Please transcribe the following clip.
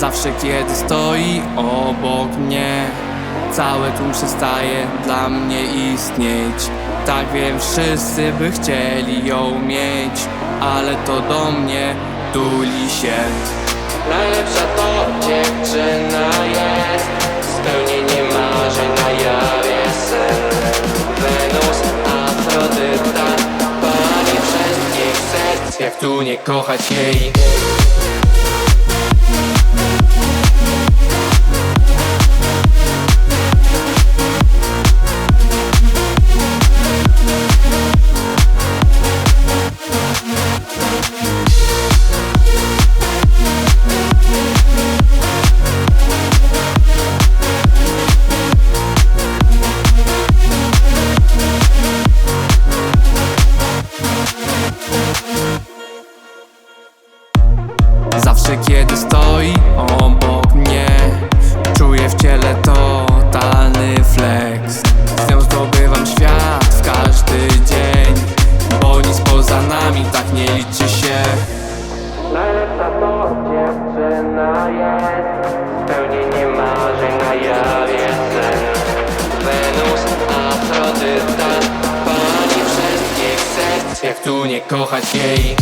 Zawsze kiedy stoi obok mnie Całe tłum przestaje dla mnie istnieć. Tak wiem, wszyscy by chcieli ją mieć Ale to do mnie tuli się. Najlepsza to dziewczyna jest Spełnienie marzeń na jawie sen Wenus, Afrodyta. Pani wszystkich serc Jak tu nie kochać jej Zawsze kiedy stoi obok mnie Czuję w ciele totalny flex. Z nią zdobywam świat w każdy dzień Bo nic poza nami tak nie liczy się. Najlepsza to dziewczyna jest Spełnienie marzeń na jawie sen Wenus, Afrodyta Pani wszystkich serc Jak tu nie kochać jej